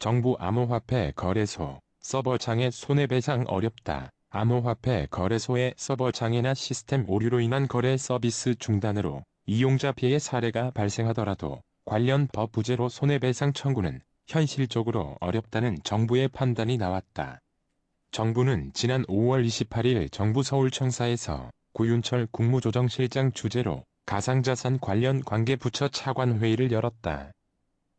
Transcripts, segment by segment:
정부 암호화폐 거래소 서버장애 손해배상 어렵다. 암호화폐 거래소의 서버장애나 시스템 오류로 인한 거래 서비스 중단으로 이용자 피해 사례가 발생하더라도 관련 법 부재로 손해배상 청구는 현실적으로 어렵다는 정부의 판단이 나왔다. 정부는 지난 5월 28일 정부 서울청사에서 구윤철 국무조정실장 주재로 가상자산 관련 관계부처 차관회의를 열었다.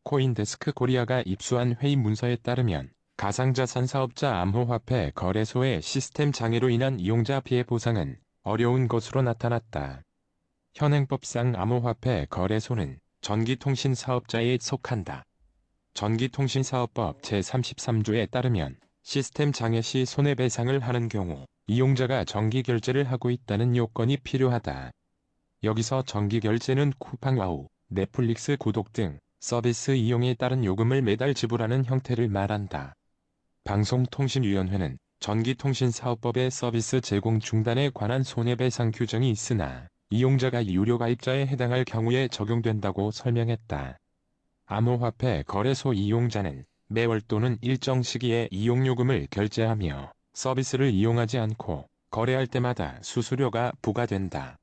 코인데스크 코리아가 입수한 회의 문서에 따르면 가상자산 사업자 암호화폐 거래소의 시스템 장애로 인한 이용자 피해 보상은 어려운 것으로 나타났다. 현행법상 암호화폐 거래소는 전기통신 사업자에 속한다. 전기통신사업법 제33조에 따르면 시스템 장애 시 손해배상을 하는 경우 이용자가 정기결제를 하고 있다는 요건이 필요하다. 여기서 정기결제는 쿠팡와우, 넷플릭스 구독 등 서비스 이용에 따른 요금을 매달 지불하는 형태를 말한다. 방송통신위원회는 전기통신사업법의 서비스 제공 중단에 관한 손해배상 규정이 있으나 이용자가 유료 가입자에 해당할 경우에 적용된다고 설명했다. 암호화폐 거래소 이용자는 매월 또는 일정 시기에 이용요금을 결제하며 서비스를 이용하지 않고 거래할 때마다 수수료가 부과된다.